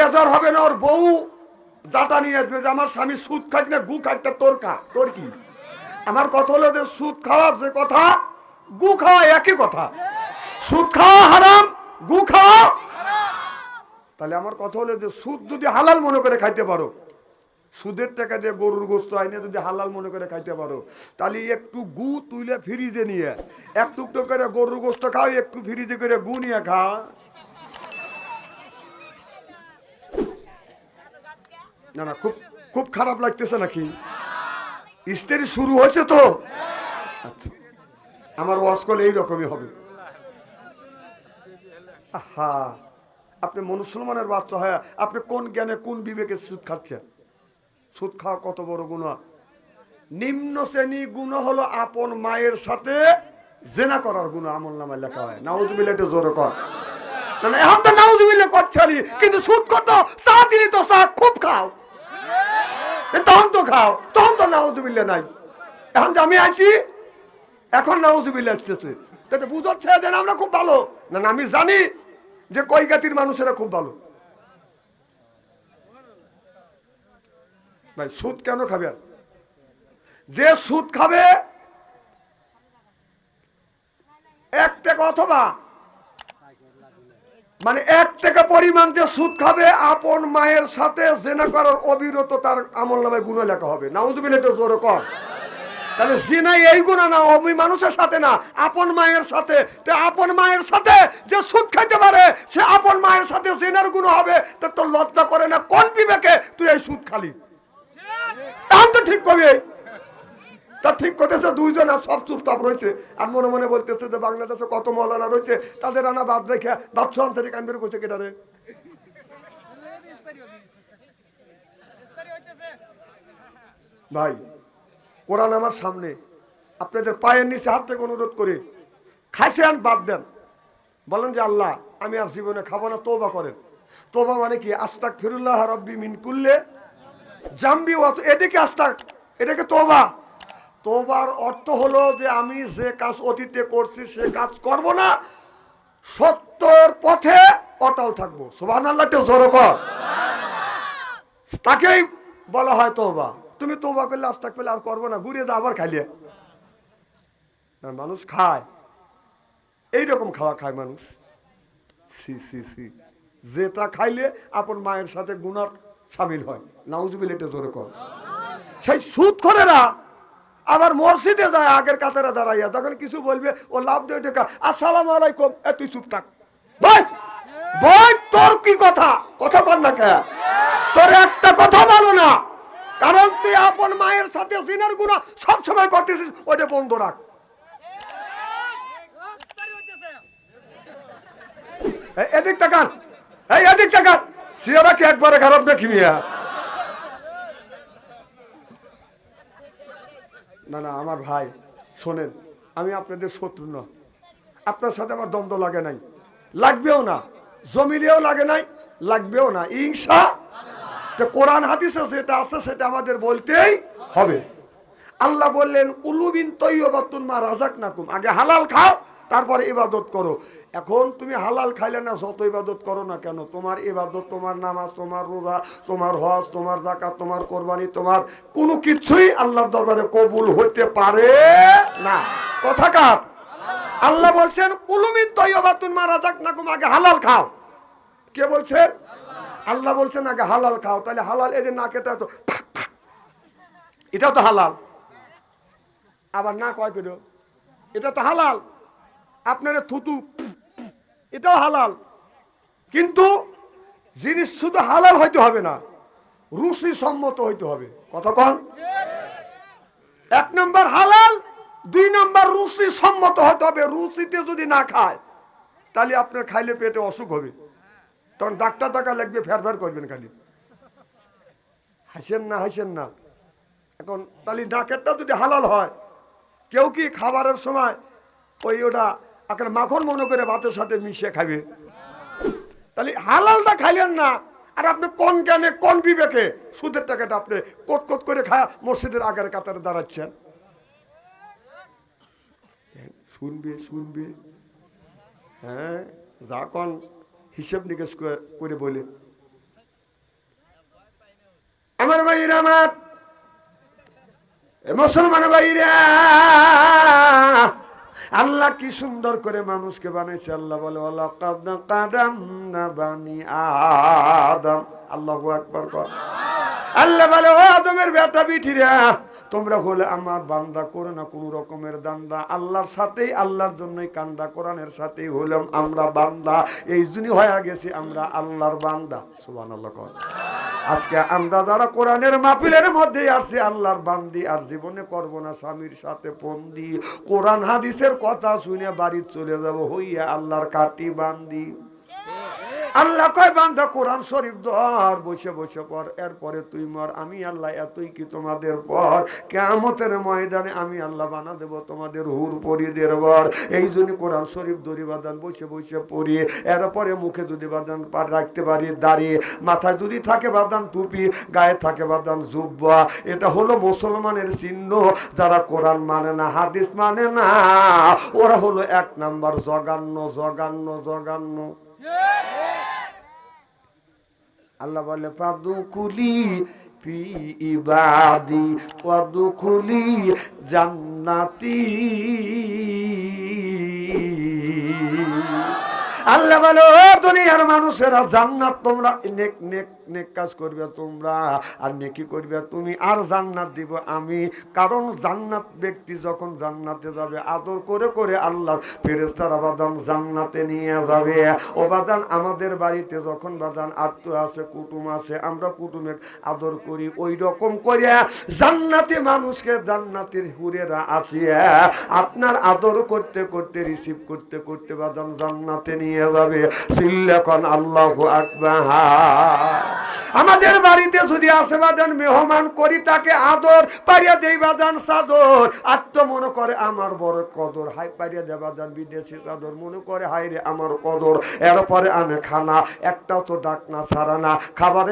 বেজার হবে না, ওর বউ জাটা নিয়ে আসবে যে আমার স্বামী সুদ খাক না, গু খাক তা তোর খা, তোর কি? আমার কথা হলো যে সুদ খাওয়া যে কথা, গু খাওয়া একই কথা। সুদ খাওয়া হারাম, গু খাওয়া তাহলে আমার কথা হলো যে সুদ যদি হালাল মনে করে খাইতে পারো, সুদের টাকা দিয়ে গরুর গোস্ত আইনে যদি হালাল মনে করে খাইতে পারো, তাহলে একটু গু তুলে ফ্রিজে নিয়ে একটু করে গরুর গোস্ত খাও একটু ফ্রিজে করে গু নিয়ে খা। না না, খুব খুব খারাপ লাগতেছে নাকি? স্ত্রী শুরু হয়েছে তো? আচ্ছা আমার করলে এইরকমই হবে। আহা, আপনি মুসলমানের বাচ্চা হয়, আপনি কোন জ্ঞানে কোন বিবেকে সুদ খাচ্ছেন? সুদ খাওয়া কত বড় গুণা নিম্ন শ্রেণি গুণ হলো আপন মায়ের সাথে জেনা করার গুণ আমল নামায় লেখা হয়। নাউজবিল্লা একটু জোরে কর না না এখন তো নাউজবিল্লা করছালি কিন্তু সুদ কত? চা দিলি তো চা, খুব খাও। তখন তো খাও, তখন তো নাউজবিল্লা নাই। এখন যে আমি আছি এখন নাউজবিল্লা আসতেছে। তাতে বুঝাচ্ছে যে আমরা খুব ভালো। না আমি জানি যে কই জাতির মানুষেরা খুব ভালো। ভাই, সুদ কেন খাবে আর? যে সুদ খাবে এক টাকা অথবা মানে এক টাকা পরিমাণ যে সুদ খাবে, আপন মায়ের সাথে জেনা করার অবিরত তার আমল নামে গুণ লেখা হবে। নাউজবিল একটু জোরে কর তাহলে জিনাই এই গুণা না, অমি মানুষের সাথে না, আপন মায়ের সাথে। তো আপন মায়ের সাথে যে সুদ খাইতে পারে, সে আপন মায়ের সাথে জেনার গুণ হবে। তো তোর লজ্জা করে না, কোন বিবেকে তুই এই সুদ খালি? এখন তো ঠিক করবি তা ঠিক করতেছে দুইজন আর সব চুপচাপ রয়েছে। আর মনে মনে বলতেছে যে বাংলাদেশে কত মৌলানা রয়েছে, তাদের আনা বাদ রেখে বাদশাহ থেকে কান বের করছে কেটারে ভাই, কোরআন আমার সামনে। আপনাদের পায়ের নিচে হাত থেকে অনুরোধ করে। খাইছে আন, বাদ দেন। বলেন যে, আল্লাহ, আমি আর জীবনে খাব না তোবা করেন। তোবা মানে কি? আস্তাক ফিরুল্লাহ রব্বি মিন কুল্লে জাম্বি এদিকে আস্তাক এটাকে তোবা তোবার অর্থ হলো যে আমি যে কাজ অতীতে করছি, সে কাজ করব না। সত্যর পথে অটল থাকব। সোবান আল্লাহ জোর কর। তাকেই বলা হয় তোবা। তুমি তোবা করলে আস্তাক পেলে আর করব না, ঘুরিয়ে দাও আবার খাইলে। মানুষ খায়। এইরকম খাওয়া খায় মানুষ। সি সি সি যেটা খাইলে আপন মায়ের সাথে গুনার সামিল হয়। নাউজবিল এটা জোরে কর। সেই সুদ করেরা আবার মসজিদে যায়, আগের কাতারে দাঁড়াইয়া তখন কিছু বলবে, ও লাভ দেয় টাকা আসসালাম আলাইকুম। এ, তুই চুপ থাক। ভাই ভাই, তোর কি কথা? কথা কর না কে? তোর একটা কথা বলো না। কারণ তুই আপন মায়ের সাথে সিনার গুণা সবসময় করতেছিস ওটা বন্ধ রাখ। এদিক তাকান। এই, এদিক তাকান। সিয়ারা কি একবারে খারাপ নাকি মিয়া? না না, আমার ভাই, শোনেন, আমি আপনাদের শত্রু না। আপনার সাথে আমার দ্বন্দ্ব লাগে নাই। লাগবেও না। জমিলেও লাগে নাই, লাগবেও না। ইংসা তো কোরআন হাদিসে যেটা আছে, সেটা আমাদের বলতেই হবে। আল্লাহ বললেন উলুবিন তৈবাতুন মা রাজাক নাকুম আগে হালাল খাও তারপরে ইবাদত করো। এখন তুমি হালাল খাইলে না যত ইবাদত করো না কেন? তোমার ইবাদত, তোমার নামাজ, তোমার রোজা, তোমার হজ, তোমার জাকাত তোমার কোরবানি, তোমার কোনো কিছুই আল্লাহর দরবারে কবুল হতে পারে না। কথা কার? আল্লাহ বলছেন, কুলুমিন তৈবাতুন মা রাজাক নাকুম আগে হালাল খাও। কে বলছেন আল্লাহ বলছেন, আগে হালাল খাও তাহলে হালাল এদের না খেতে তো এটাও তো হালাল। আবার না কয় কেন? এটা তো হালাল। আপনারা থুতু। এটাও হালাল। কিন্তু জিনিস শুধু হালাল হইতে হবে না রুচি সম্মত হইতে হবে। কতক্ষণ এক নম্বর হালাল, দুই নম্বর রুচি সম্মত হতে হবে। রুচিতে যদি না খায়, তাহলে আপনার খাইলে পেটে অসুখ হবে। তখন ডাক্তার টাকা লাগবে, ফের ফের করবেন খালি। হাসেন না হাসেন না। এখন তাহলে ডাকেরটা যদি হালাল হয়, কেউ কি খাবারের সময় ওই ওটা একটা মাখন মনে করে ভাতের সাথে মিশিয়ে খাবে তাহলে হালালটা খাইলেন না, আর আপনি কোন জ্ঞানে, কোন বিবেকে সুদের টাকাটা আপনি কোত কোত করে খা মসজিদের আগের কাতারে দাঁড়াচ্ছেন? শুনবে শুনবে। হ্যাঁ যা কোন, হিসেব নিকেশ করে- বলে আমার ভাইরা এ মুসলমান ভাইরা আল্লাহ কি সুন্দর করে মানুষকে বানাইছে? আল্লাহ বলে আল্লাহু আল্লাহ বলে, ও আদমের বেটা বিটিরা তোমরা হলে আমার বান্দা করে না, কোন রকমের দান্দা। আল্লাহর সাথেই, আল্লাহর জন্যই কান্দা, কোরআনের সাথেই হলাম আমরা বান্দা। এই জন্যই হয়ে গেছি আমরা আল্লাহর বান্দা। সুবহানাল্লাহ কর। আজকে আমরা যারা কোরআনের মাহফিলের মধ্যে আসি আল্লাহর বান্দি, আর জীবনে করব না স্বামীর সাথে বন্দি। কোরআন হাদিসের কথা শুনে বাড়ি চলে যাব, হইয়া আল্লাহর কাটি বান্দি। আল্লাহ কয়, বান্দা, কোরআন শরীফ ধর, বসে বসে পর এরপরে তুই মর, আমি আল্লাহ এতই কি তোমাদের পর। কেমতের ময়দানে আমি আল্লাহ বানা দেব, তোমাদের হুর পরিদের বর এই জন্য কোরআন শরীফ দড়ি বাদান বসে বসে পড়ি এরপরে মুখে বাদান পার রাখতে পারি, দাঁড়িয়ে। মাথায় যদি থাকে বাদান টুপি, গায়ে থাকে বাদান জুব্বা। এটা হলো মুসলমানের চিহ্ন, যারা কোরআন মানে না, হাদিস মানে না। ওরা হলো এক নাম্বার জগান্ন জগান্ন জগান্ন আল্লাহ বলে পাদুকুলি পিবাদি ইবাদি পাদুকুলি জান্নাতি। আল্লাহ বলে, ও দুনিয়ার মানুষেরা, জান্নাত তোমরা নেক নেক নেক কাজ করবে তোমরা, আর নেকি করবে তুমি, আর জান্নাত দিব আমি। কারণ জান্নাত ব্যক্তি যখন জান্নাতে যাবে, আদর করে করে আল্লাহ ফেরেস্তারা বাদান জান্নাতে নিয়ে যাবে। ও বাদান, আমাদের বাড়িতে যখন বাদান আত্ম আছে, কুটুম আছে, আমরা কুটুমে আদর করি, ওই রকম করে জান্নাতি মানুষকে জান্নাতের হুরেরা আসিয়া আপনার আদর করতে করতে রিসিভ করতে করতে বাদান জান্নাতে নিয়ে যাবে। সিল্লেখন আল্লাহ আকবার। আমাদের বাড়িতে যদি আসে বাজান মেহমান করি, তাকে আদর পারিয়া দেই বাজান সাদর আত্ম মনে করে, আমার বড় কদর। হাই পারিয়া দেয় বাজান বিদেশি চাদর। মনে করে হাই রে আমার কদর। এরপরে আমি খানা, একটাও তো ডাকনা ছাড়া না। খাবারে